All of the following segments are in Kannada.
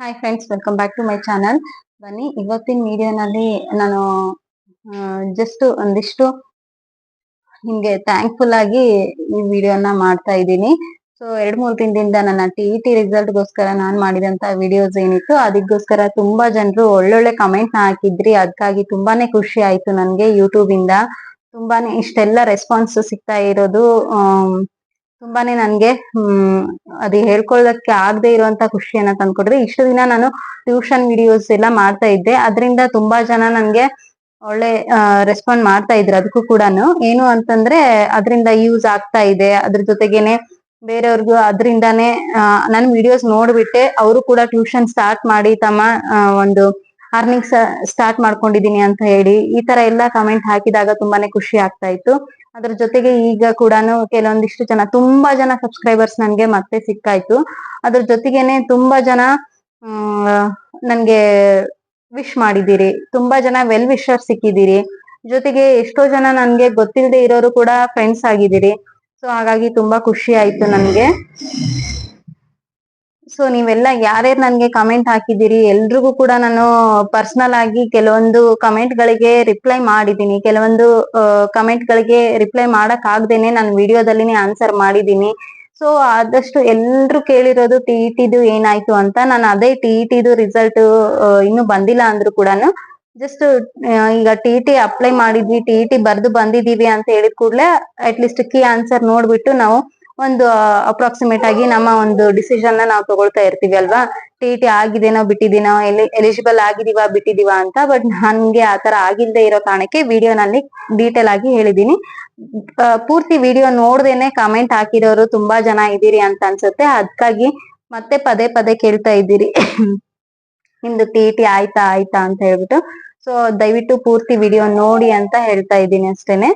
Hi friends welcome back to my channel ಬನ್ನಿ, ಇವತ್ತಿನ ವಿಡಿಯೋನಲ್ಲಿ ನಾನು ಜಸ್ಟ್ ಒಂದಿಷ್ಟು ನಿಮಗೆ ಥ್ಯಾಂಕ್ಫುಲ್ ಆಗಿ ಈ ವಿಡಿಯೋನ ಮಾಡ್ತಾ ಇದ್ದೀನಿ. ಸೊ ಎರಡ್ ಮೂರು ದಿನದಿಂದ ನನ್ನ ಟಿ ಇ ಟಿ ರಿಸಲ್ಟ್ ಗೋಸ್ಕರ ನಾನು ಮಾಡಿದಂತ ವಿಡಿಯೋಸ್ ಏನಿತ್ತು, ಅದಕ್ಕೋಸ್ಕರ ತುಂಬಾ ಜನರು ಒಳ್ಳೊಳ್ಳೆ ಕಮೆಂಟ್ ಹಾಕಿದ್ರಿ. ಅದಕ್ಕಾಗಿ ತುಂಬಾನೇ ಖುಷಿ ಆಯ್ತು ನನಗೆ ಯೂಟ್ಯೂಬ್ ಇಂದ. ತುಂಬಾನೇ ಇಷ್ಟೆಲ್ಲ ರೆಸ್ಪಾನ್ಸ್ ಸಿಗ್ತಾ ಇರೋದು ತುಂಬಾನೇ ನನ್ಗೆ, ಹ್ಮ್, ಅದು ಹೇಳ್ಕೊಳ್ಳೋದಕ್ಕೆ ಆಗದೆ ಇರುವಂತ ಖುಷಿಯನ್ನ ತಂದ್ಕೊಟ್ರಿ. ಇಷ್ಟು ದಿನ ನಾನು ಟ್ಯೂಷನ್ ವಿಡಿಯೋಸ್ ಎಲ್ಲ ಮಾಡ್ತಾ ಇದ್ದೆ. ಅದರಿಂದ ತುಂಬಾ ಜನ ನನ್ಗೆ ಒಳ್ಳೆ ರೆಸ್ಪಾಂಡ್ ಮಾಡ್ತಾ ಇದ್ರು ಅದಕ್ಕೂ ಕೂಡ ಏನು ಅಂತಂದ್ರೆ, ಅದರಿಂದ ಯೂಸ್ ಆಗ್ತಾ ಇದೆ. ಅದ್ರ ಜೊತೆಗೇನೆ ಬೇರೆಯವ್ರಿಗೂ ಅದರಿಂದಾನೇ ನನ್ ವಿಡಿಯೋಸ್ ನೋಡ್ಬಿಟ್ಟೆ. ಅವರು ಕೂಡ ಟ್ಯೂಷನ್ ಸ್ಟಾರ್ಟ್ ಮಾಡಿ ತಮ್ಮ ಒಂದು ಅರ್ನಿಂಗ್ಸ್ ಸ್ಟಾರ್ಟ್ ಮಾಡ್ಕೊಂಡಿದೀನಿ ಅಂತ ಹೇಳಿ ಈ ತರ ಎಲ್ಲ ಕಮೆಂಟ್ ಹಾಕಿದಾಗ ತುಂಬಾನೇ ಖುಷಿ ಆಗ್ತಾ ಇತ್ತು. ಅದ್ರ ಜೊತೆಗೆ ಈಗ ಕೂಡ ಕೆಲವೊಂದಿಷ್ಟು ಜನ, ತುಂಬಾ ಜನ ಸಬ್ಸ್ಕ್ರೈಬರ್ಸ್ ನನ್ಗೆ ಮತ್ತೆ ಸಿಕ್ಕಾಯ್ತು. ಅದ್ರ ಜೊತೆಗೇನೆ ತುಂಬಾ ಜನ ನನ್ಗೆ ವಿಶ್ ಮಾಡಿದ್ದೀರಿ. ತುಂಬಾ ಜನ ವೆಲ್ ವಿಶರ್ ಸಿಕ್ಕಿದ್ದೀರಿ. ಜೊತೆಗೆ ಎಷ್ಟೋ ಜನ ನನ್ಗೆ ಗೊತ್ತಿಲ್ಲದೆ ಇರೋರು ಕೂಡ ಫ್ರೆಂಡ್ಸ್ ಆಗಿದ್ದೀರಿ. ಸೊ ಹಾಗಾಗಿ ತುಂಬಾ ಖುಷಿ ಆಯ್ತು ನನ್ಗೆ. ಸೊ ನೀವೆಲ್ಲ ಯಾರ್ಯಾರು ನನ್ಗೆ ಕಮೆಂಟ್ ಹಾಕಿದ್ದೀರಿ, ಎಲ್ರಿಗೂ ಕೂಡ ನಾನು ಪರ್ಸನಲ್ ಆಗಿ ಕೆಲವೊಂದು ಕಮೆಂಟ್ ಗಳಿಗೆ ರಿಪ್ಲೈ ಮಾಡಿದ್ದೀನಿ. ಕೆಲವೊಂದು ಕಮೆಂಟ್ ಗಳಿಗೆ ರಿಪ್ಲೈ ಮಾಡಕ್ ಆಗ್ದೇನೆ ನಾನು ವಿಡಿಯೋದಲ್ಲಿನೇ ಆನ್ಸರ್ ಮಾಡಿದ್ದೀನಿ. ಸೊ ಆದಷ್ಟು ಎಲ್ರು ಕೇಳಿರೋದು ಟಿ ಇ ಏನಾಯ್ತು ಅಂತ. ನಾನು ಅದೇ ಟಿ ಇ ಟಿದು ರಿಸಲ್ಟ್ ಇನ್ನು ಬಂದಿಲ್ಲ ಅಂದ್ರು ಕೂಡ ಜಸ್ಟ್ ಈಗ ಟಿ ಟಿ ಅಪ್ಲೈ ಮಾಡಿದ್ವಿ, ಟಿ ಟಿ ಬರ್ದು ಬಂದಿದೀವಿ ಅಂತ ಹೇಳಿದ ಕೂಡಲೇ ಅಟ್ ಲೀಸ್ಟ್ ಕೀ ಆನ್ಸರ್ ನೋಡ್ಬಿಟ್ಟು ನಾವು ಒಂದು ಅಪ್ರಾಕ್ಸಿಮೇಟ್ ಆಗಿ ನಮ್ಮ ಒಂದು ಡಿಸಿಷನ್ನ ನಾವು ತಗೊಳ್ತಾ ಇರ್ತೀವಿ ಅಲ್ವಾ? ಟಿ ಟಿ ಆಗಿದೇನೋ ಬಿಟ್ಟಿದೀನೋ ಎಲ್ಲಿ ಎಲಿಜಿಬಲ್ ಆಗಿದೀವಾ ಬಿಟ್ಟಿದೀವಾ ಅಂತ ಬಟ್ ನನ್ಗೆ ಆತರ ಆಗಿಲ್ದೇ ಇರೋ ಕಾರಣಕ್ಕೆ ವಿಡಿಯೋನಲ್ಲಿ ಡೀಟೇಲ್ ಆಗಿ ಹೇಳಿದೀನಿ ಪೂರ್ತಿ ವಿಡಿಯೋ ನೋಡ್ದೇನೆ ಕಮೆಂಟ್ ಹಾಕಿರೋರು ತುಂಬಾ ಜನ ಇದ್ದೀರಿ ಅಂತ ಅನ್ಸುತ್ತೆ. ಅದಕ್ಕಾಗಿ ಮತ್ತೆ ಪದೇ ಪದೇ ಕೇಳ್ತಾ ಇದ್ದೀರಿ. ನಿಮ್ದು ಟಿ ಟಿ ಆಯ್ತಾ ಆಯ್ತಾ ಅಂತ ಹೇಳ್ಬಿಟ್ಟು. ಸೊ ದಯವಿಟ್ಟು ಪೂರ್ತಿ ವಿಡಿಯೋ ನೋಡಿ ಅಂತ ಹೇಳ್ತಾ ಇದ್ದೀನಿ ಅಷ್ಟೇನೆ.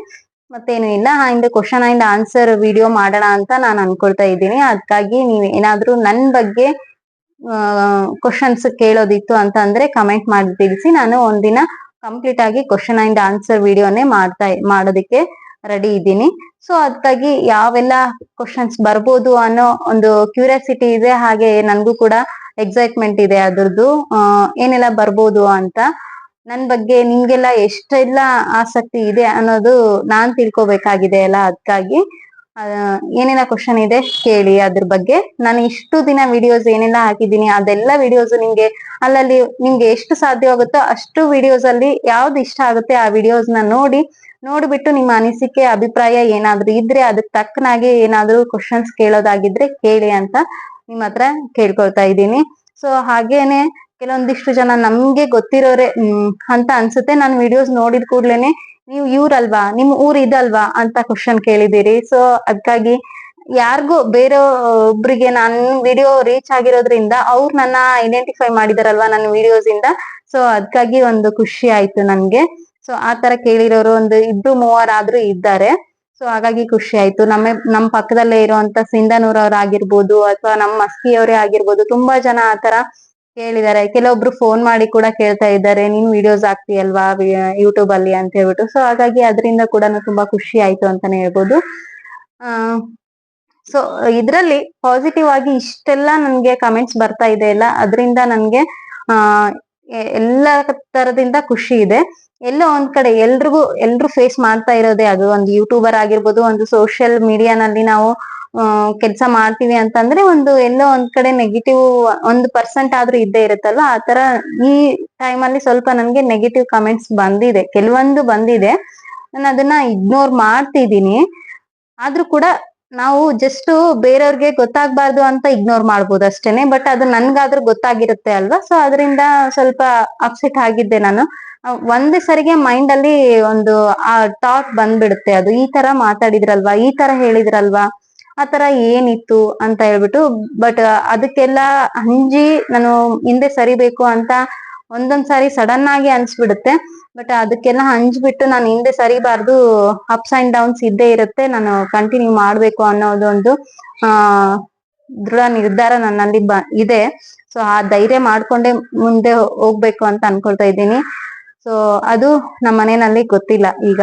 ಮತ್ತೇನು ಇಲ್ಲ. ಇಂದು ಕ್ವಶನ್ ಆ್ಯಂಡ್ ಆನ್ಸರ್ ವಿಡಿಯೋ ಮಾಡೋಣ ಅಂತ ನಾನು ಅನ್ಕೊಳ್ತಾ ಇದ್ದೀನಿ. ಅದಕ್ಕಾಗಿ ನೀವು ಏನಾದರೂ ನನ್ ಬಗ್ಗೆ ಕ್ವಶನ್ಸ್ ಕೇಳೋದಿತ್ತು ಅಂತ ಅಂದ್ರೆ ಕಮೆಂಟ್ ಮಾಡಿ ತಿಳಿಸಿ. ನಾನು ಒಂದಿನ ಕಂಪ್ಲೀಟ್ ಆಗಿ ಕ್ವಶನ್ ಆ್ಯಂಡ್ ಆನ್ಸರ್ ವಿಡಿಯೋನೇ ಮಾಡ್ತಾ, ಮಾಡೋದಕ್ಕೆ ರೆಡಿ ಇದ್ದೀನಿ. ಸೊ ಅದಕ್ಕಾಗಿ ಯಾವೆಲ್ಲ ಕ್ವಶನ್ಸ್ ಬರ್ಬೋದು ಅನ್ನೋ ಒಂದು ಕ್ಯೂರಿಯಾಸಿಟಿ ಇದೆ, ಹಾಗೆ ನನ್ಗೂ ಕೂಡ ಎಕ್ಸೈಟ್ಮೆಂಟ್ ಇದೆ ಅದ್ರದ್ದು. ಏನೆಲ್ಲ ಬರ್ಬೋದು ಅಂತ ನನ್ ಬಗ್ಗೆ ನಿಮ್ಗೆಲ್ಲ ಎಷ್ಟೆಲ್ಲ ಆಸಕ್ತಿ ಇದೆ ಅನ್ನೋದು ನಾನ್ ತಿಳ್ಕೊಬೇಕಾಗಿದೆ ಅಲ್ಲ ಅದಕ್ಕಾಗಿ ಏನೇನ ಕ್ವಶನ್ ಇದೆ ಕೇಳಿ ಅದ್ರ ಬಗ್ಗೆ. ನಾನು ಇಷ್ಟು ದಿನ ವಿಡಿಯೋಸ್ ಏನೆಲ್ಲ ಹಾಕಿದ್ದೀನಿ ಅದೆಲ್ಲ ವಿಡಿಯೋಸ್ ನಿಮ್ಗೆ ಅಲ್ಲಲ್ಲಿ ನಿಮ್ಗೆ ಎಷ್ಟು ಸಾಧ್ಯವಾಗುತ್ತೋ ಅಷ್ಟು ವಿಡಿಯೋಸ್ ಅಲ್ಲಿ ಯಾವ್ದು ಇಷ್ಟ ಆಗುತ್ತೆ ಆ ವಿಡಿಯೋಸ್ನ ನೋಡಿ, ನೋಡ್ಬಿಟ್ಟು ನಿಮ್ಮ ಅನಿಸಿಕೆ, ಅಭಿಪ್ರಾಯ ಏನಾದ್ರೂ ಇದ್ರೆ ಅದಕ್ಕೆ ತಕ್ಕನಾಗಿ ಏನಾದ್ರೂ ಕ್ವಶನ್ಸ್ ಕೇಳೋದಾಗಿದ್ರೆ ಕೇಳಿ ಅಂತ ನಿಮ್ ಹತ್ರ ಕೇಳ್ಕೊಳ್ತಾ ಇದ್ದೀನಿ. ಸೊ ಹಾಗೇನೆ ಕೆಲವೊಂದಿಷ್ಟು ಜನ ನಮ್ಗೆ ಗೊತ್ತಿರೋರೆ ಅಂತ ಅನ್ಸುತ್ತೆ. ನಾನು ವಿಡಿಯೋಸ್ ನೋಡಿದ ಕೂಡ್ಲೇನೆ ನೀವು ಇವ್ರಲ್ವಾ, ನಿಮ್ ಊರ್ ಇದಲ್ವಾ ಅಂತ ಕ್ವಶನ್ ಕೇಳಿದಿರಿ ಸೊ ಅದಕ್ಕಾಗಿ ಯಾರಿಗೂ ಬೇರೆ ಒಬ್ರಿಗೆ ನನ್ ವಿಡಿಯೋ ರೀಚ್ ಆಗಿರೋದ್ರಿಂದ ಅವ್ರು ನನ್ನ ಐಡೆಂಟಿಫೈ ಮಾಡಿದಾರಲ್ವಾ ನನ್ನ ವಿಡಿಯೋಸ್ ಇಂದ. ಸೊ ಅದಕ್ಕಾಗಿ ಒಂದು ಖುಷಿ ಆಯ್ತು ನನ್ಗೆ. ಸೊ ಆ ತರ ಕೇಳಿರೋರು ಒಂದು ಇಬ್ರು ಮೂವರಾದ್ರೂ ಇದ್ದಾರೆ. ಸೊ ಹಾಗಾಗಿ ಖುಷಿ ಆಯ್ತು. ನಮ್ಮ ನಮ್ಮ ಪಕ್ಕದಲ್ಲೇ ಇರುವಂತ ಸಿಂಧನೂರ್ ಅವ್ರ ಆಗಿರ್ಬೋದು ಅಥವಾ ನಮ್ಮ ಮಸ್ಕಿಯವರೇ ಆಗಿರ್ಬೋದು, ತುಂಬಾ ಜನ ಆತರ ಕೇಳಿದ್ದಾರೆ ಕೆಲವೊಬ್ರು ಫೋನ್ ಮಾಡಿ ಕೂಡ ಕೇಳ್ತಾ ಇದ್ದಾರೆ. ನೀನ್ ವಿಡಿಯೋಸ್ ಹಾಕ್ತೀಯಲ್ವಾ ಯೂಟ್ಯೂಬ್ ಅಲ್ಲಿ? ಅಂತ ಹೇಳ್ಬಿಟ್ಟು. ಸೊ ಹಾಗಾಗಿ ಅದರಿಂದ ಕೂಡ ತುಂಬಾ ಖುಷಿ ಆಯ್ತು ಅಂತಾನೆ ಹೇಳ್ಬೋದು. ಆ ಸೊ ಇದ್ರಲ್ಲಿ ಪಾಸಿಟಿವ್ ಆಗಿ ಇಷ್ಟೆಲ್ಲ ನನ್ಗೆ ಕಮೆಂಟ್ಸ್ ಬರ್ತಾ ಇದೆ ಅಲ್ಲ, ಅದರಿಂದ ನನ್ಗೆ, ಆ ಎಲ್ಲ ತರದಿಂದ ಖುಷಿ ಇದೆ. ಎಲ್ಲೋ ಒಂದ್ ಕಡೆ ಎಲ್ರಿಗೂ, ಎಲ್ರು ಫೇಸ್ ಮಾಡ್ತಾ ಇರೋದೇ ಅದು. ಒಂದು ಯೂಟ್ಯೂಬರ್ ಆಗಿರ್ಬೋದು, ಒಂದು ಸೋಷಿಯಲ್ ಮೀಡಿಯಾನಲ್ಲಿ ನಾವು ಕೆಲಸ ಮಾಡ್ತೀವಿ ಅಂತಂದ್ರೆ ಒಂದು ಎಲ್ಲೋ ಒಂದ್ ಕಡೆ ನೆಗೆಟಿವ್ ಒಂದು ಪರ್ಸೆಂಟ್ ಆದ್ರೂ ಇದ್ದೇ ಇರುತ್ತಲ್ವಾ? ಆತರ ಈ ಟೈಮ್ ಅಲ್ಲಿ ಸ್ವಲ್ಪ ನನ್ಗೆ ನೆಗೆಟಿವ್ ಕಮೆಂಟ್ಸ್ ಬಂದಿದೆ. ಕೆಲವೊಂದು ಬಂದಿದೆ. ನಾನು ಅದನ್ನ ಇಗ್ನೋರ್ ಮಾಡ್ತಿದ್ದೀನಿ. ಆದ್ರೂ ಕೂಡ ನಾವು ಜಸ್ಟ್ ಬೇರೆಯವ್ರಿಗೆ ಗೊತ್ತಾಗ್ಬಾರ್ದು ಅಂತ ಇಗ್ನೋರ್ ಮಾಡ್ಬೋದು ಅಷ್ಟೇನೆ. ಬಟ್ ಅದು ನನ್ಗಾದ್ರೂ ಗೊತ್ತಾಗಿರುತ್ತೆ ಅಲ್ವಾ? ಸೊ ಅದರಿಂದ ಸ್ವಲ್ಪ ಅಪ್ಸೆಟ್ ಆಗಿದ್ದೆ ನಾನು. ಒಂದೇ ಸರಿಗೆ ಮೈಂಡ್ ಅಲ್ಲಿ ಒಂದು ಆ ಥಾಟ್ ಬಂದ್ಬಿಡುತ್ತೆ. ಅದು ಈ ತರ ಮಾತಾಡಿದ್ರಲ್ವಾ? ಈ ತರ ಹೇಳಿದ್ರಲ್ವಾ? ಆ ತರ ಏನಿತ್ತು ಅಂತ ಹೇಳ್ಬಿಟ್ಟು ಬಟ್ ಅದಕ್ಕೆಲ್ಲ ಅಂಜಿ ನಾನು ಹಿಂದೆ ಸರಿಬೇಕು ಅಂತ ಒಂದೊಂದ್ ಸಾರಿ ಸಡನ್ ಆಗಿ ಅನ್ಸ್ಬಿಡುತ್ತೆ. ಬಟ್ ಅದಕ್ಕೆಲ್ಲ ಹಂಚ್ಬಿಟ್ಟು ನಾನು ಹಿಂದೆ ಸರಿಬಾರ್ದು ಅಪ್ಸ್ ಅಂಡ್ ಡೌನ್ಸ್ ಇದ್ದೇ ಇರುತ್ತೆ, ನಾನು ಕಂಟಿನ್ಯೂ ಮಾಡ್ಬೇಕು ಅನ್ನೋದೊಂದು, ಆ, ದೃಢ ನಿರ್ಧಾರ ನನ್ನಲ್ಲಿ ಬ, ಇದೆ. ಸೊ ಆ ಧೈರ್ಯ ಮಾಡ್ಕೊಂಡೆ ಮುಂದೆ ಹೋಗ್ಬೇಕು ಅಂತ ಅನ್ಕೊಳ್ತಾ ಇದ್ದೀನಿ. ಸೊ ಅದು ನಮ್ಮ ಮನೆಯಲ್ಲಿ ಗೊತ್ತಿಲ್ಲ. ಈಗ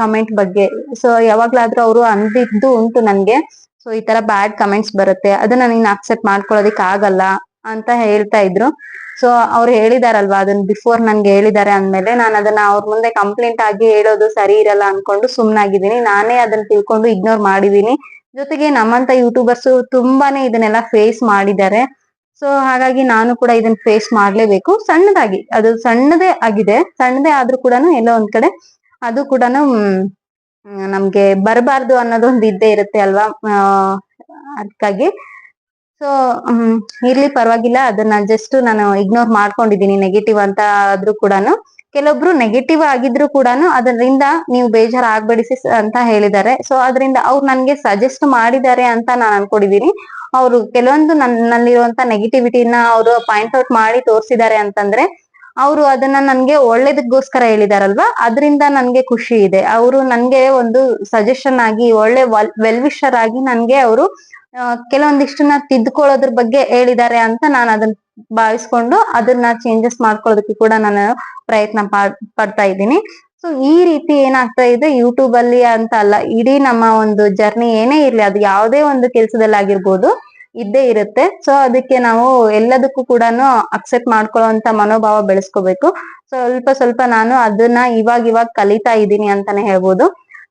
ಕಮೆಂಟ್ ಬಗ್ಗೆ. ಸೊ ಯಾವಾಗ್ಲಾದ್ರೂ ಅವರು ಅಂದಿದ್ದು ಉಂಟು ನನ್ಗೆ. ಸೊ ಈ ತರ ಬ್ಯಾಡ್ ಕಮೆಂಟ್ಸ್ ಬರುತ್ತೆ. ಅದನ್ನ ನೀನ್ ಅಕ್ಸೆಪ್ಟ್ ಮಾಡ್ಕೊಳೋದಿಕ್ ಆಗಲ್ಲ ಅಂತ ಹೇಳ್ತಾ ಇದ್ರು. ಸೊ ಅವ್ರು ಹೇಳಿದಾರಲ್ವಾ, ಅದನ್ನ ಬಿಫೋರ್ ನನ್ಗೆ ಹೇಳಿದಾರೆ ಅಂದ್ಮೇಲೆ ನಾನು ಅದನ್ನ ಅವ್ರ ಮುಂದೆ ಕಂಪ್ಲೇಂಟ್ ಆಗಿ ಹೇಳೋದು ಸರಿ ಇರಲ್ಲ ಅನ್ಕೊಂಡು ಸುಮ್ನಾಗಿದ್ದೀನಿ. ನಾನೇ ಅದನ್ನ ತಿಳ್ಕೊಂಡು ಇಗ್ನೋರ್ ಮಾಡಿದೀನಿ ಜೊತೆಗೆ ನಮ್ಮಂತ ಯೂಟ್ಯೂಬರ್ಸ್ ತುಂಬಾನೇ ಇದನ್ನೆಲ್ಲ ಫೇಸ್ ಮಾಡಿದ್ದಾರೆ. ಸೊ ಹಾಗಾಗಿ ನಾನು ಕೂಡ ಇದನ್ನ ಫೇಸ್ ಮಾಡ್ಲೇಬೇಕು. ಸಣ್ಣದಾಗಿ, ಅದು ಸಣ್ಣದೇ ಆಗಿದೆ. ಸಣ್ಣದೇ ಆದ್ರೂ ಕೂಡ ಎಲ್ಲೋ ಒಂದ್ ಕಡೆ ಅದು ಕೂಡ ನಮ್ಗೆ ಬರಬಾರ್ದು ಅನ್ನೋದೊಂದು ಇದ್ದೇ ಇರುತ್ತೆ ಅಲ್ವಾ? ಅದಕ್ಕಾಗಿ. ಸೊ ಇರ್ಲಿ ಪರವಾಗಿಲ್ಲ. ಅದನ್ನ ಜಸ್ಟ್ ನಾನು ಇಗ್ನೋರ್ ಮಾಡ್ಕೊಂಡಿದೀನಿ ನೆಗೆಟಿವ್ ಅಂತ ಆದ್ರೂ ಕೂಡ ಕೆಲವೊಬ್ರು ನೆಗೆಟಿವ್ ಆಗಿದ್ರು ಕೂಡ ಅದರಿಂದ ನೀವು ಬೇಜಾರ್ ಆಗ್ಬೇಡಿ ಅಂತ ಹೇಳಿದ್ದಾರೆ. ಸೊ ಅದರಿಂದ ಅವ್ರು ನನ್ಗೆ ಸಜೆಸ್ಟ್ ಮಾಡಿದ್ದಾರೆ ಅಂತ ನಾನು ಅನ್ಕೊಂಡಿದೀನಿ. ಅವರು ಕೆಲವೊಂದು ನನ್ನಲ್ಲಿರುವಂತ ನೆಗೆಟಿವಿಟಿನ ಅವರು ಪಾಯಿಂಟ್ ಔಟ್ ಮಾಡಿ ತೋರಿಸಿದ್ದಾರೆ ಅಂತಂದ್ರೆ ಅವರು ಅದನ್ನ ನನ್ಗೆ ಒಳ್ಳೇದಕ್ಕೋಸ್ಕರ ಹೇಳಿದಾರಲ್ವಾ? ಅದರಿಂದ ನನ್ಗೆ ಖುಷಿ ಇದೆ. ಅವರು ನನ್ಗೆ ಒಂದು ಸಜೆಷನ್ ಆಗಿ, ಒಳ್ಳೆ ವೆಲ್ ವಿಶರ್ ಆಗಿ ನನ್ಗೆ ಅವರು ಕೆಲವೊಂದಿಷ್ಟನ್ನ ತಿದ್ಕೊಳ್ಳೋದ್ರ ಬಗ್ಗೆ ಹೇಳಿದ್ದಾರೆ ಅಂತ ನಾನು ಅದನ್ನ ಭಾವಿಸ್ಕೊಂಡು ಅದನ್ನ ಚೇಂಜಸ್ ಮಾಡ್ಕೊಳ್ಳೋದಕ್ಕೆ ಕೂಡ ನಾನು ಪ್ರಯತ್ನ ಪಡ್ತಾ ಇದ್ದೀನಿ. ಸೊ ಈ ರೀತಿ ಏನಾಗ್ತಾ ಇದೆ ಯೂಟ್ಯೂಬ್ ಅಲ್ಲಿ ಅಂತ ಅಲ್ಲ, ಇಡೀ ನಮ್ಮ ಒಂದು ಜರ್ನಿ ಏನೇ ಇರ್ಲಿ, ಅದು ಯಾವುದೇ ಒಂದು ಕೆಲಸದಲ್ಲಿ ಆಗಿರ್ಬೋದು ಇದ್ದೇ ಇರುತ್ತೆ. ಸೊ ಅದಕ್ಕೆ ನಾವು ಎಲ್ಲದಕ್ಕೂ ಕೂಡ ಅಕ್ಸೆಪ್ಟ್ ಮಾಡ್ಕೊಳ್ಳೋಂತ ಮನೋಭಾವ ಬೆಳೆಸ್ಕೋಬೇಕು. ಸ್ವಲ್ಪ ಸ್ವಲ್ಪ ನಾನು ಅದನ್ನ ಇವಾಗ ಇವಾಗ ಕಲಿತಾ ಇದ್ದೀನಿ ಅಂತಾನೆ ಹೇಳ್ಬೋದು.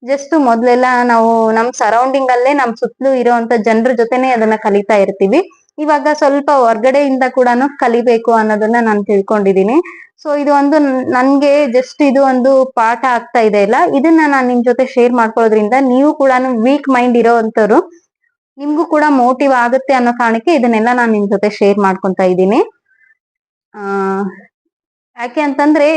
ಜಸ್ಟ್ ಮೊದ್ಲೆಲ್ಲ ನಾವು ನಮ್ ಸರೌಂಡಿಂಗ್ ಅಲ್ಲೇ ನಮ್ ಸುತ್ತಲೂ ಇರುವಂತ ಜನರ ಜೊತೆನೆ ಅದನ್ನ ಕಲಿತಾ ಇರ್ತೀವಿ. ಇವಾಗ ಸ್ವಲ್ಪ ಹೊರ್ಗಡೆಯಿಂದ ಕೂಡ ಕಲಿಬೇಕು ಅನ್ನೋದನ್ನ ನಾನು ತಿಳ್ಕೊಂಡಿದೀನಿ ಸೊ ಇದು ಒಂದು ನನ್ಗೆ ಜಸ್ಟ್ ಇದು ಒಂದು ಪಾಠ ಆಗ್ತಾ ಇದೆ ಇಲ್ಲ ಇದನ್ನ ನಾನು ನಿಮ್ ಜೊತೆ ಶೇರ್ ಮಾಡ್ಕೊಳ್ಳೋದ್ರಿಂದ ನೀವು ಕೂಡ ವೀಕ್ ಮೈಂಡ್ ಇರೋವಂಥವ್ರು ನಿಮ್ಗೂ ಕೂಡ ಮೋಟಿವ್ ಆಗುತ್ತೆ ಅನ್ನೋ ಕಾರಣಕ್ಕೆ ಇದನ್ನೆಲ್ಲ ನಾನು ನಿಮ್ ಜೊತೆ ಶೇರ್ ಮಾಡ್ಕೊಂತ ಇದ್ದೀನಿ. ಆ, ಯಾಕೆ ಅಂತಂದ್ರೆ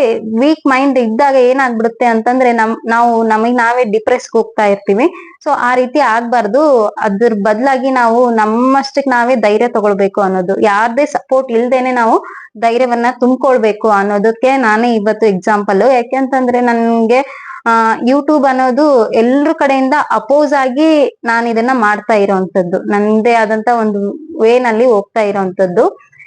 ವೀಕ್ ಮೈಂಡ್ ಇದ್ದಾಗ ಏನಾಗ್ಬಿಡುತ್ತೆ ಅಂತಂದ್ರೆ ನಮ್, ನಾವು, ನಮಗ್ ನಾವೇ ಡಿಪ್ರೆಸ್ ಹೋಗ್ತಾ ಇರ್ತೀವಿ. ಸೊ ಆ ರೀತಿ ಆಗ್ಬಾರ್ದು. ಅದ್ರ ಬದಲಾಗಿ ನಾವು ನಮ್ಮಷ್ಟಕ್ ನಾವೇ ಧೈರ್ಯ ತಗೊಳ್ಬೇಕು ಅನ್ನೋದು. ಯಾರ್ದೇ ಸಪೋರ್ಟ್ ಇಲ್ದೇನೆ ನಾವು ಧೈರ್ಯವನ್ನ ತುಂಬ್ಕೊಳ್ಬೇಕು ಅನ್ನೋದಕ್ಕೆ ನಾನೇ ಇವತ್ತು ಎಕ್ಸಾಂಪಲ್ ಯಾಕೆಂತಂದ್ರೆ ನನ್ಗೆ ಆ ಯೂಟ್ಯೂಬ್ ಅನ್ನೋದು ಎಲ್ರ ಕಡೆಯಿಂದ ಅಪೋಸ್ ಆಗಿ ನಾನು ಇದನ್ನ ಮಾಡ್ತಾ ಇರೋಂಥದ್ದು. ನಂದೇ ಆದಂತ ಒಂದು ವೇ ನಲ್ಲಿ ಹೋಗ್ತಾ ಇರೋಂಥದ್ದು.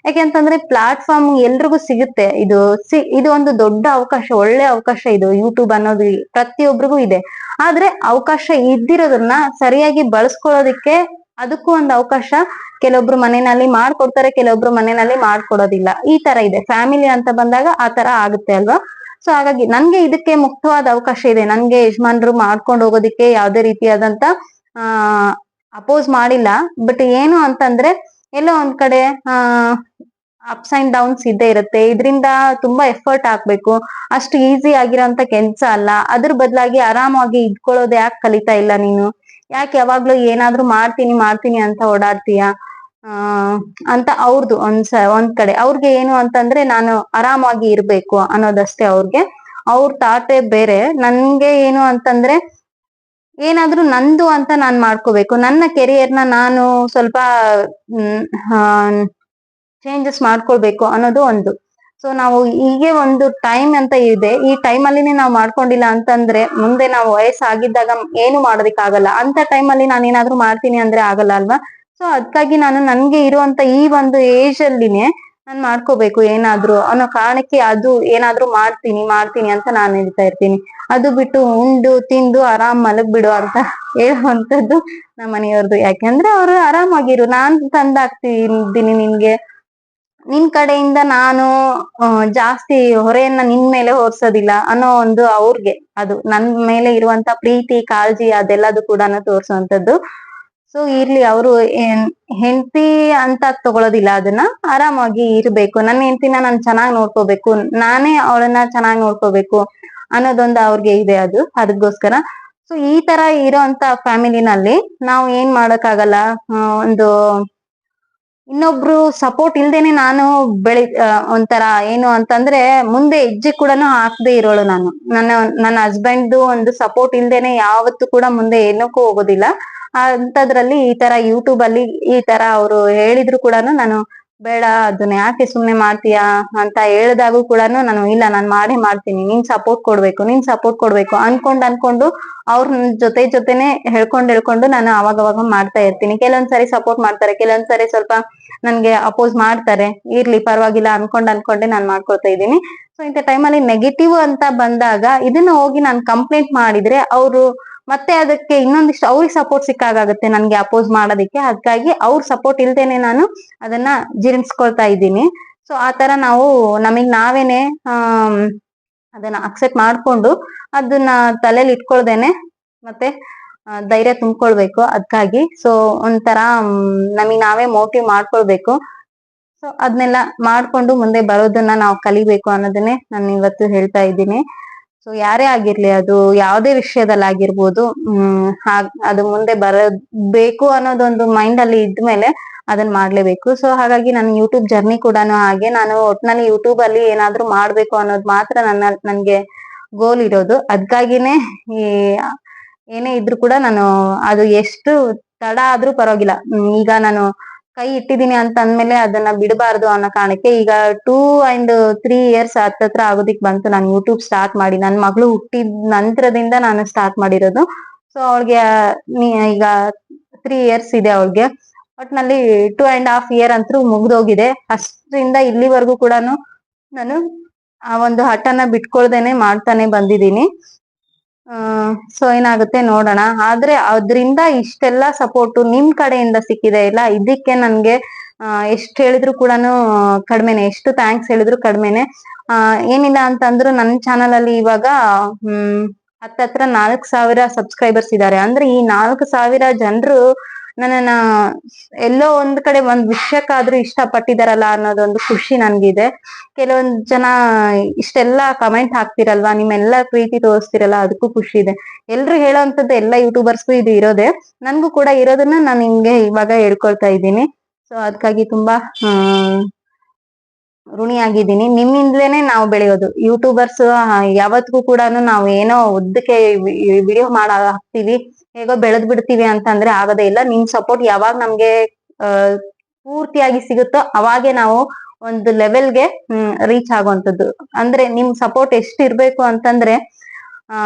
ಯಾಕೆಂತಂದ್ರೆ ಪ್ಲಾಟ್ಫಾರ್ಮ್ ಎಲ್ರಿಗೂ ಸಿಗುತ್ತೆ. ಇದು ಸಿ, ಇದು ಒಂದು ದೊಡ್ಡ ಅವಕಾಶ, ಒಳ್ಳೆ ಅವಕಾಶ ಇದು ಯೂಟ್ಯೂಬ್ ಅನ್ನೋದು ಪ್ರತಿಯೊಬ್ಬರಿಗೂ ಇದೆ. ಆದ್ರೆ ಅವಕಾಶ ಇದ್ದಿರೋದನ್ನ ಸರಿಯಾಗಿ ಬಳಸ್ಕೊಳ್ಳೋದಿಕ್ಕೆ ಅದಕ್ಕೂ ಒಂದು ಅವಕಾಶ ಕೆಲವೊಬ್ರು ಮನೆಯಲ್ಲಿ ಮಾಡ್ಕೊಡ್ತಾರೆ, ಕೆಲವೊಬ್ರು ಮನೆಯಲ್ಲಿ ಮಾಡ್ಕೊಡೋದಿಲ್ಲ. ಈ ತರ ಇದೆ. ಫ್ಯಾಮಿಲಿ ಅಂತ ಬಂದಾಗ ಆ ತರ ಆಗುತ್ತೆ ಅಲ್ವಾ? ಸೊ ಹಾಗಾಗಿ ನನ್ಗೆ ಇದಕ್ಕೆ ಮುಕ್ತವಾದ ಅವಕಾಶ ಇದೆ. ನನ್ಗೆ ಯಜಮಾನ್ರು ಮಾಡ್ಕೊಂಡು ಹೋಗೋದಿಕ್ಕೆ ಯಾವ್ದೇ ರೀತಿಯಾದಂತ, ಆ ಅಪೋಸ್ ಮಾಡಿಲ್ಲ. ಬಟ್ ಏನು ಅಂತಂದ್ರೆ, ಎಲ್ಲೋ ಒಂದ್ ಕಡೆ, ಆ ಅಪ್ಸ್ ಅಂಡ್ ಡೌನ್ಸ್ ಇದ್ದೇ ಇರುತ್ತೆ. ಇದರಿಂದ ತುಂಬಾ ಎಫರ್ಟ್ ಹಾಕ್ಬೇಕು. ಅಷ್ಟು ಈಸಿ ಆಗಿರೋಂತ ಕೆಲ್ಸ ಅಲ್ಲ. ಅದ್ರ ಬದಲಾಗಿ ಆರಾಮಾಗಿ ಇದ್ಕೊಳ್ಳೋದು ಯಾಕೆ ಕಲಿತಾ ಇಲ್ಲ ನೀನು? ಯಾಕೆ ಯಾವಾಗ್ಲೂ ಏನಾದ್ರೂ ಮಾಡ್ತೀನಿ ಮಾಡ್ತೀನಿ ಅಂತ ಓಡಾಡ್ತೀಯ? ಅಂತ ಅವ್ರದ್ದು ಒಂದ್ಸ ಒಂದ್ ಕಡೆ. ಅವ್ರಿಗೆ ಏನು ಅಂತಂದ್ರೆ ನಾನು ಆರಾಮಾಗಿ ಇರ್ಬೇಕು ಅನ್ನೋದಷ್ಟೇ ಅವ್ರಿಗೆ. ಅವ್ರ ತಾಟೆ ಬೇರೆ. ನನ್ಗೆ ಏನು ಅಂತಂದ್ರೆ ಏನಾದ್ರೂ ನಂದು ಅಂತ ನಾನ್ ಮಾಡ್ಕೋಬೇಕು. ನನ್ನ ಕೆರಿಯರ್ನ ನಾನು ಸ್ವಲ್ಪ ಚೇಂಜಸ್ ಮಾಡ್ಕೊಳ್ಬೇಕು ಅನ್ನೋದು ಒಂದು. ಸೊ ನಾವು ಹೀಗೆ ಒಂದು ಟೈಮ್ ಅಂತ ಇದೆ. ಈ ಟೈಮ್ ಅಲ್ಲಿ ನಾವು ಮಾಡ್ಕೊಂಡಿಲ್ಲ ಅಂತಂದ್ರೆ ಮುಂದೆ ನಾವು ವಯಸ್ಸಾಗಿದ್ದಾಗ ಏನು ಮಾಡೋದಕ್ಕಾಗಲ್ಲ. ಅಂತ ಟೈಮ್ ಅಲ್ಲಿ ನಾನು ಏನಾದ್ರೂ ಮಾಡ್ತೀನಿ ಅಂದ್ರೆ ಆಗಲ್ಲ ಅಲ್ವಾ? ಸೊ ಅದಕ್ಕಾಗಿ ನಾನು ನನ್ಗೆ ಇರುವಂತ ಈ ಒಂದು ಏಜ್ ಅಲ್ಲಿನೇ ನಾನ್ ಮಾಡ್ಕೋಬೇಕು ಏನಾದ್ರು ಅನ್ನೋ ಕಾರಣಕ್ಕೆ ಅದು ಏನಾದ್ರೂ ಮಾಡ್ತೀನಿ ಮಾಡ್ತೀನಿ ಅಂತ ನಾನು ಹೇಳ್ತಾ ಇರ್ತೀನಿ. ಅದು ಬಿಟ್ಟು ಉಂಡು, ತಿಂದು ಆರಾಮ್ ಮಲಗ್ ಬಿಡು ಅಂತ ಹೇಳುವಂತದ್ದು ನಮ್ಮ ಮನೆಯವ್ರದ್ದು ಯಾಕೆಂದ್ರೆ ಅವ್ರು ಆರಾಮಾಗಿರು. ನಾನ್ ತಂದಾಕ್ತಿದ್ದೀನಿ ನಿನ್ಗೆ. ನಿನ್ ಕಡೆಯಿಂದ ನಾನು ಜಾಸ್ತಿ ಹೊರೆಯನ್ನ ನಿನ್ ಮೇಲೆ ಹೊರ್ಸೋದಿಲ್ಲ ಅನ್ನೋ ಒಂದು ಅವ್ರಿಗೆ ಅದು. ನನ್ ಮೇಲೆ ಇರುವಂತ ಪ್ರೀತಿ, ಕಾಳಜಿ ಅದೆಲ್ಲದು ಕೂಡ ತೋರ್ಸುವಂತದ್ದು ಸೊ ಇರ್ಲಿ, ಅವರು ಹೆಂಡತಿ ಅಂತ ತಗೊಳೋದಿಲ್ಲ, ಅದನ್ನ ಆರಾಮಾಗಿ ಇರ್ಬೇಕು. ನನ್ನ ಹೆಂಡತಿನ ನಾನು ಚೆನ್ನಾಗಿ ನೋಡ್ಕೋಬೇಕು. ನಾನೇ ಅವಳನ್ನ ಚೆನ್ನಾಗಿ ನೋಡ್ಕೋಬೇಕು ಅನ್ನೋದೊಂದು ಅವ್ರಿಗೆ ಇದೆ ಅದು ಅದಕ್ಕೋಸ್ಕರ ಸೊ ಈ ತರ ಇರೋಂತ ಫ್ಯಾಮಿಲಿನಲ್ಲಿ ನಾವು ಏನ್ ಮಾಡಕ್ಕಾಗಲ್ಲ? ಒಂದು ಇನ್ನೊಬ್ರು ಸಪೋರ್ಟ್ ಇಲ್ದೇನೆ ನಾನು ಬೆಳಿ ಒಂಥರ ಏನು ಅಂತಂದ್ರೆ ಮುಂದೆ ಹೆಜ್ಜೆ ಕೂಡ ಹಾಕದೆ ಇರೋಳು ನಾನು. ನನ್ನ ನನ್ನ ಹಸ್ಬೆಂಡ್ದು ಒಂದು ಸಪೋರ್ಟ್ ಇಲ್ದೇನೆ ಯಾವತ್ತೂ ಕೂಡ ಮುಂದೆ ಏನಕ್ಕೂ ಹೋಗೋದಿಲ್ಲ. ಅಂತದ್ರಲ್ಲಿ ಈ ತರ ಯೂಟ್ಯೂಬ್ ಅಲ್ಲಿ ಈ ತರ ಅವರು ಹೇಳಿದ್ರು ಕೂಡ ನಾನು, ಬೇಡ, ಅದನ್ನ ಯಾಕೆ ಸುಮ್ನೆ ಮಾಡ್ತೀಯಾ? ಅಂತ ಹೇಳಿದಾಗೂ ಕೂಡ ನಾನು, ಇಲ್ಲ, ನಾನು ಮಾಡೇ ಮಾಡ್ತೀನಿ. ನೀನ್ ಸಪೋರ್ಟ್ ಕೊಡ್ಬೇಕು, ನೀನ್ ಸಪೋರ್ಟ್ ಕೊಡ್ಬೇಕು. ಅನ್ಕೊಂಡ್ ಅನ್ಕೊಂಡು ಅವ್ರ ಜೊತೆ ಜೊತೆನೆ ಹೇಳ್ಕೊಂಡ್ ಹೇಳ್ಕೊಂಡು ನಾನು ಅವಾಗ ಅವಾಗ ಮಾಡ್ತಾ ಇರ್ತೀನಿ. ಕೆಲವೊಂದ್ಸರಿ ಸಪೋರ್ಟ್ ಮಾಡ್ತಾರೆ ಕೆಲವೊಂದ್ಸರಿ ಸ್ವಲ್ಪ ನನ್ಗೆ ಅಪೋಸ್ ಮಾಡ್ತಾರೆ. ಇರ್ಲಿ, ಪರವಾಗಿಲ್ಲ ಅನ್ಕೊಂಡ್ ಅನ್ಕೊಂಡೆ ನಾನ್ ಮಾಡ್ಕೊಳ್ತಾ ಇದ್ದೀನಿ. ಸೊ ಇಂಥ ಟೈಮಲ್ಲಿ ನೆಗೆಟಿವ್ ಅಂತ ಬಂದಾಗ ಇದನ್ನ ಹೋಗಿ ನಾನು ಕಂಪ್ಲೇಂಟ್ ಮಾಡಿದ್ರೆ ಅವರು ಮತ್ತೆ ಅದಕ್ಕೆ ಇನ್ನೊಂದಿಷ್ಟು ಅವ್ರಿಗೆ ಸಪೋರ್ಟ್ ಸಿಕ್ಕಾಗುತ್ತೆ ನನ್ಗೆ ಅಪೋಸ್ ಮಾಡೋದಕ್ಕೆ. ಅದಕ್ಕಾಗಿ ಅವ್ರ ಸಪೋರ್ಟ್ ಇಲ್ದೇನೆ ನಾನು ಅದನ್ನ ಜೀರ್ಣಿಸ್ಕೊಳ್ತಾ ಇದ್ದೀನಿ. ಸೊ ಆ ತರ ನಾವು ನಮಗ್ ನಾವೇನೆ ಅದನ್ನ ಅಕ್ಸೆಪ್ಟ್ ಮಾಡ್ಕೊಂಡು ಅದನ್ನ ತಲೆಯಲ್ಲಿ ಇಟ್ಕೊಳ್ದೇನೆ ಮತ್ತೆ ಧೈರ್ಯ ತುಂಬ್ಕೊಳ್ಬೇಕು. ಅದಕ್ಕಾಗಿ ಸೊ ಒಂಥರ ನಮಗ್ ನಾವೇ ಮೋಟಿವ್ ಮಾಡ್ಕೊಳ್ಬೇಕು. ಸೊ ಅದನ್ನೆಲ್ಲ ಮಾಡ್ಕೊಂಡು ಮುಂದೆ ಬರೋದನ್ನ ನಾವು ಕಲಿಬೇಕು ಅನ್ನೋದನ್ನೇ ನಾನು ಇವತ್ತು ಹೇಳ್ತಾ ಇದ್ದೀನಿ. ಸೊ ಯಾರೇ ಆಗಿರ್ಲಿ, ಅದು ಯಾವುದೇ ವಿಷಯದಲ್ಲಿ ಆಗಿರ್ಬೋದು, ಹ್ಮ್ ಅದು ಮುಂದೆ ಬರಬೇಕು ಅನ್ನೋದೊಂದು ಮೈಂಡ್ ಅಲ್ಲಿ ಇದ್ಮೇಲೆ ಅದನ್ನ ಮಾಡ್ಲೇಬೇಕು. ಸೊ ಹಾಗಾಗಿ ನನ್ನ ಯೂಟ್ಯೂಬ್ ಜರ್ನಿ ಕೂಡ ಹಾಗೆ. ನಾನು ಒಟ್ನಲ್ಲಿ ಯೂಟ್ಯೂಬ್ ಅಲ್ಲಿ ಏನಾದ್ರೂ ಮಾಡ್ಬೇಕು ಅನ್ನೋದು ಮಾತ್ರ ನನ್ನ, ನನ್ಗೆ ಗೋಲ್ ಇರೋದು. ಅದಕ್ಕಾಗಿನೇ ಈ, ಏನೇ ಇದ್ರು ಕೂಡ ನಾನು, ಅದು ಎಷ್ಟು ತಡ ಆದ್ರೂ ಪರವಾಗಿಲ್ಲ. ಈಗ ನಾನು ಕೈ ಇಟ್ಟಿದೀನಿ ಅಂತ ಅಂದ್ಮೇಲೆ ಅದನ್ನ ಬಿಡಬಾರ್ದು ಅನ್ನೋ ಕಾರಣಕ್ಕೆ ಈಗ ಟೂ ಅಂಡ್ ತ್ರೀ ಇಯರ್ಸ್ ಹತ್ತತ್ರ ಆಗೋದಿಕ್ ಬಂತು. ನಾನು ಯೂಟ್ಯೂಬ್ ಸ್ಟಾರ್ಟ್ ಮಾಡಿ ನನ್ನ ಮಗಳು ಹುಟ್ಟಿದ ನಂತರದಿಂದ ನಾನು ಸ್ಟಾರ್ಟ್ ಮಾಡಿರೋದು. ಸೊ ಅವಳಿಗೆ ಈಗ ತ್ರೀ ಇಯರ್ಸ್ ಇದೆ ಅವಳಿಗೆ. ಒಟ್ನಲ್ಲಿ ಟೂ ಅಂಡ್ ಹಾಫ್ ಇಯರ್ ಅಂತೂ ಮುಗ್ದೋಗಿದೆ. ಅಷ್ಟರಿಂದ ಇಲ್ಲಿವರೆಗೂ ಕೂಡ ನಾನು ಆ ಒಂದು ಹಠನ ಬಿಟ್ಕೊಳ್ದೇನೆ ಮಾಡ್ತಾನೆ ಬಂದಿದ್ದೀನಿ. ಸೊ ಏನಾಗುತ್ತೆ ನೋಡೋಣ. ಆದ್ರೆ ಅದರಿಂದ ಇಷ್ಟೆಲ್ಲ ಸಪೋರ್ಟ್ ನಿಮ್ ಕಡೆಯಿಂದ ಸಿಕ್ಕಿದೆ ಇಲ್ಲ? ಇದಕ್ಕೆ ನನ್ಗೆ ಎಷ್ಟು ಹೇಳಿದ್ರು ಕೂಡ ಕಡಿಮೆನೆ. ಎಷ್ಟು ಥ್ಯಾಂಕ್ಸ್ ಹೇಳಿದ್ರು ಕಡಿಮೆನೆ. ಏನಿಲ್ಲ ಅಂತಂದ್ರು ನನ್ನ ಚಾನಲ್ ಅಲ್ಲಿ ಇವಾಗ, ಹ್ಮ್, ಹತ್ತತ್ರ ನಾಲ್ಕ್ ಸಾವಿರ ಸಬ್ಸ್ಕ್ರೈಬರ್ಸ್ ಇದ್ದಾರೆ ಅಂದ್ರೆ ಈ ನಾಲ್ಕು ಸಾವಿರ ಜನರು ನನ್ನನ್ನ ಎಲ್ಲೋ ಒಂದ್ ಕಡೆ ಒಂದ್ ವಿಷಯಕ್ಕಾದ್ರೂ ಇಷ್ಟ ಪಟ್ಟಿದಾರಲ್ಲ ಅನ್ನೋದೊಂದು ಖುಷಿ ನನ್ಗಿದೆ. ಕೆಲವೊಂದ್ ಜನ ಇಷ್ಟೆಲ್ಲ ಕಮೆಂಟ್ ಹಾಕ್ತಿರಲ್ವಾ? ನಿಮ್ಮೆಲ್ಲ ಪ್ರೀತಿ ತೋರಿಸ್ತಿರಲ್ಲ, ಅದಕ್ಕೂ ಖುಷಿ ಇದೆ. ಎಲ್ರು ಹೇಳೋಂಥದ್ದು ಎಲ್ಲಾ ಯೂಟ್ಯೂಬರ್ಸ್ಗೂ ಇದು ಇರೋದೆ. ನನ್ಗೂ ಕೂಡ ಇರೋದನ್ನ ನಾನು ನಿಮ್ಗೆ ಇವಾಗ ಹೇಳ್ಕೊಳ್ತಾ ಇದ್ದೀನಿ. ಸೊ ಅದಕ್ಕಾಗಿ ತುಂಬಾ ಋಣಿ ಋಣಿಯಾಗಿದ್ದೀನಿ. ನಿಮ್ಮಿಂದ್ಲೇನೆ ನಾವು ಬೆಳೆಯೋದು. ಯೂಟ್ಯೂಬರ್ಸ್ ಯಾವತ್ತಿಗೂ ಕೂಡ ನಾವು ಏನೋ ಉದ್ದಕ್ಕೆ ವಿಡಿಯೋ ಮಾಡ, ಹಾಕ್ತಿವಿ. ಹೇಗೋ ಬೆಳೆದ್ ಬಿಡ್ತೀವಿ ಅಂತಂದ್ರೆ ಆಗೋದೇ ಇಲ್ಲ. ನಿಮ್ ಸಪೋರ್ಟ್ ಯಾವಾಗ ನಮ್ಗೆ ಪೂರ್ತಿಯಾಗಿ ಸಿಗುತ್ತೋ ಅವಾಗೆ ನಾವು ಒಂದು ಲೆವೆಲ್ಗೆ ರೀಚ್ ಆಗುವಂತದ್ದು ಅಂದ್ರೆ ನಿಮ್ ಸಪೋರ್ಟ್ ಎಷ್ಟು ಇರ್ಬೇಕು ಅಂತಂದ್ರೆ, ಆ,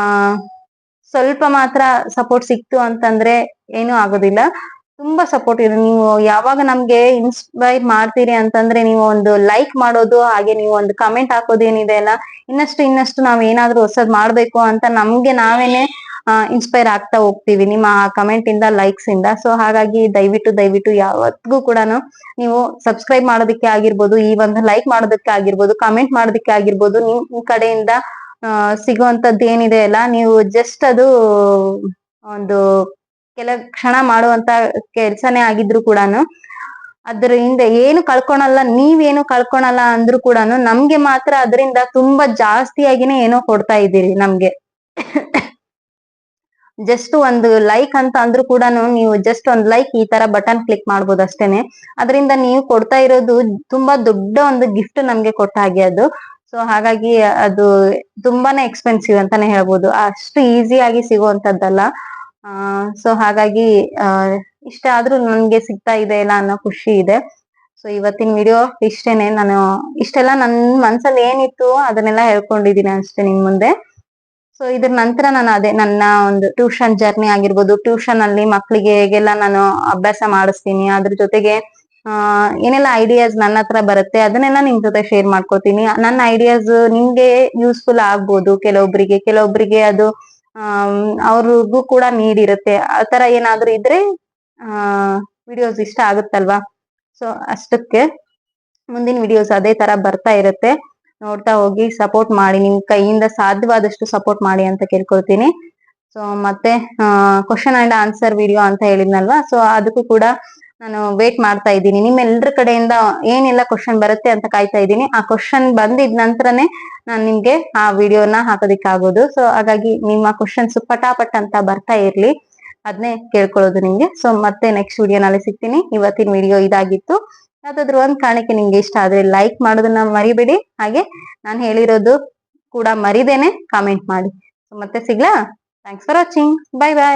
ಸ್ವಲ್ಪ ಮಾತ್ರ ಸಪೋರ್ಟ್ ಸಿಕ್ತು ಅಂತಂದ್ರೆ ಏನು ಆಗೋದಿಲ್ಲ. ತುಂಬಾ ಸಪೋರ್ಟ್ ಇದೆ ನೀವು ಯಾವಾಗ ನಮ್ಗೆ ಇನ್ಸ್ಪೈರ್ ಮಾಡ್ತೀರಿ ಅಂತಂದ್ರೆ ನೀವು ಒಂದು ಲೈಕ್ ಮಾಡೋದು, ಹಾಗೆ ನೀವು ಒಂದು ಕಮೆಂಟ್ ಹಾಕೋದು ಏನಿದೆ ಅಲ್ಲ, ಇನ್ನಷ್ಟು ಇನ್ನಷ್ಟು ನಾವ್ ಏನಾದ್ರೂ ಹೊಸದ್ ಮಾಡ್ಬೇಕು ಅಂತ ನಮ್ಗೆ ನಾವೇನೆ ಇನ್ಸ್ಪೈರ್ ಆಗ್ತಾ ಹೋಗ್ತೀವಿ ನಿಮ್ಮ ಕಮೆಂಟ್ ಇಂದ ಲೈಕ್ಸ್ ಇಂದ. ಸೊ ಹಾಗಾಗಿ ದಯವಿಟ್ಟು ದಯವಿಟ್ಟು ಯಾವತ್ತಿಗೂ ಕೂಡ ನೀವು ಸಬ್ಸ್ಕ್ರೈಬ್ ಮಾಡೋದಕ್ಕೆ ಆಗಿರ್ಬೋದು, ಈ ಒಂದು ಲೈಕ್ ಮಾಡೋದಕ್ಕೆ ಆಗಿರ್ಬೋದು ಕಮೆಂಟ್ ಮಾಡೋದಕ್ಕೆ ಆಗಿರ್ಬೋದು, ನಿಮ್ ಕಡೆಯಿಂದ ಸಿಗುವಂತದ್ದು ಏನಿದೆ ಅಲ್ಲ, ನೀವು ಜಸ್ಟ್ ಅದು ಒಂದು ಕೆಲ ಕ್ಷಣ ಮಾಡುವಂತ ಕೆಲ್ಸನೇ ಆಗಿದ್ರು ಕೂಡ ಅದ್ರ ಹಿಂದೆ ಏನು ಕಳ್ಕೊಳಲ್ಲ, ನೀವೇನು ಕಳ್ಕೊಳಲ್ಲ ಅಂದ್ರು ಕೂಡ ನಮ್ಗೆ ಮಾತ್ರ ಅದರಿಂದ ತುಂಬಾ ಜಾಸ್ತಿಯಾಗಿನೇ ಏನೋ ಕೊಡ್ತಾ ಇದ್ದೀರಿ ನಮ್ಗೆ. ಜಸ್ಟ್ ಒಂದು ಲೈಕ್ ಅಂತ ಅಂದ್ರೂ ಕೂಡ ನೀವು ಜಸ್ಟ್ ಒಂದ್ ಲೈಕ್ ಈ ತರ ಬಟನ್ ಕ್ಲಿಕ್ ಮಾಡ್ಬೋದು ಅಷ್ಟೇನೆ. ಅದರಿಂದ ನೀವು ಕೊಡ್ತಾ ಇರೋದು ತುಂಬಾ ದೊಡ್ಡ ಒಂದು ಗಿಫ್ಟ್ ನಮ್ಗೆ ಕೊಟ್ಟ ಹಾಗೆ ಅದು. ಸೊ ಹಾಗಾಗಿ ಅದು ತುಂಬಾನೇ ಎಕ್ಸ್ಪೆನ್ಸಿವ್ ಅಂತಾನೆ ಹೇಳ್ಬೋದು. ಅಷ್ಟು ಆಗಿ ಸಿಗುವಂತದ್ದಲ್ಲ. ಸೊ ಹಾಗಾಗಿ ಆ, ಇಷ್ಟ ಆದ್ರೂ ನನ್ಗೆ ಸಿಗ್ತಾ ಇದೆ ಇಲ್ಲ ಅನ್ನೋ ಖುಷಿ ಇದೆ. ಸೊ ಇವತ್ತಿನ ವಿಡಿಯೋ ಇಷ್ಟೇನೆ. ನಾನು ಇಷ್ಟೆಲ್ಲ ನನ್ ಮನ್ಸಲ್ಲಿ ಏನಿತ್ತು ಅದನ್ನೆಲ್ಲ ಹೇಳ್ಕೊಂಡಿದೀನಿ ಅಷ್ಟೇ ನಿಮ್ ಮುಂದೆ. ಸೊ ಇದ್ರ ನಂತರ ನಾನು ಅದೇ ನನ್ನ ಒಂದು ಟ್ಯೂಷನ್ ಜರ್ನಿ ಆಗಿರ್ಬೋದು. ಟ್ಯೂಷನ್ ಅಲ್ಲಿ ಮಕ್ಕಳಿಗೆ ಹೇಗೆಲ್ಲ ನಾನು ಅಭ್ಯಾಸ ಮಾಡಿಸ್ತೀನಿ, ಅದ್ರ ಜೊತೆಗೆ ಏನೆಲ್ಲ ಐಡಿಯಾಸ್ ನನ್ನ ಹತ್ರ ಬರುತ್ತೆ ಅದನ್ನೆಲ್ಲ ನಿಮ್ ಜೊತೆ ಶೇರ್ ಮಾಡ್ಕೋತೀನಿ. ನನ್ನ ಐಡಿಯಾಸ್ ನಿಮ್ಗೆ ಯೂಸ್ಫುಲ್ ಆಗ್ಬೋದು ಕೆಲವೊಬ್ರಿಗೆ. ಕೆಲವೊಬ್ರಿಗೆ ಅದು ಅವ್ರಿಗೂ ಕೂಡ ನೀಡಿರುತ್ತೆ. ಆ ತರ ಏನಾದ್ರೂ ಇದ್ರೆ ವಿಡಿಯೋಸ್ ಇಷ್ಟ ಆಗುತ್ತಲ್ವಾ? ಸೊ ಅಷ್ಟಕ್ಕೆ ಮುಂದಿನ ವಿಡಿಯೋಸ್ ಅದೇ ತರ ಬರ್ತಾ ಇರುತ್ತೆ. ನೋಡ್ತಾ ಹೋಗಿ ಸಪೋರ್ಟ್ ಮಾಡಿ, ನಿಮ್ ಕೈಯಿಂದ ಸಾಧ್ಯವಾದಷ್ಟು ಸಪೋರ್ಟ್ ಮಾಡಿ ಅಂತ ಕೇಳ್ಕೊಳ್ತೀನಿ. ಸೊ ಮತ್ತೆ ಕ್ವಶನ್ ಅಂಡ್ ಆನ್ಸರ್ ವಿಡಿಯೋ ಅಂತ ಹೇಳಿದ್ನಲ್ವಾ? ಸೊ ಅದಕ್ಕೂ ಕೂಡ ನಾನು ವೇಟ್ ಮಾಡ್ತಾ ಇದ್ದೀನಿ. ನಿಮ್ಮೆಲ್ಲರ ಕಡೆಯಿಂದ ಏನೆಲ್ಲ ಕ್ವಶನ್ ಬರುತ್ತೆ ಅಂತ ಕಾಯ್ತಾ ಇದ್ದೀನಿ. ಆ ಕ್ವಶನ್ ಬಂದಿದ ನಂತರನೇ ನಾನು ನಿಮ್ಗೆ ಆ ವಿಡಿಯೋನ ಹಾಕೋದಿಕ್ಕಾಗೋದು. ಸೊ ಹಾಗಾಗಿ ನಿಮ್ಮ ಕ್ವಶನ್ಸ್ ಪಟಾಪಟ್ ಅಂತ ಬರ್ತಾ ಇರ್ಲಿ. ಅದನ್ನೇ ಕೇಳ್ಕೊಳ್ಳೋದು ನಿಮ್ಗೆ. ಸೊ ಮತ್ತೆ ನೆಕ್ಸ್ಟ್ ವಿಡಿಯೋನಲ್ಲಿ ಸಿಗ್ತೀನಿ. ಇವತ್ತಿನ ವಿಡಿಯೋ ಇದಾಗಿತ್ತು. ಯಾವ್ದಾದ್ರು ಒಂದ್ ಕಾರಣಕ್ಕೆ ನಿಮ್ಗೆ ಇಷ್ಟ ಆದ್ರೆ ಲೈಕ್ ಮಾಡೋದನ್ನ ಮರಿಬೇಡಿ. ಹಾಗೆ ನಾನು ಹೇಳಿರೋದು ಕೂಡ ಮರಿದೇನೆ ಕಾಮೆಂಟ್ ಮಾಡಿ. ಮತ್ತೆ ಸಿಗ್ಲಾ? Thanks for watching bye bye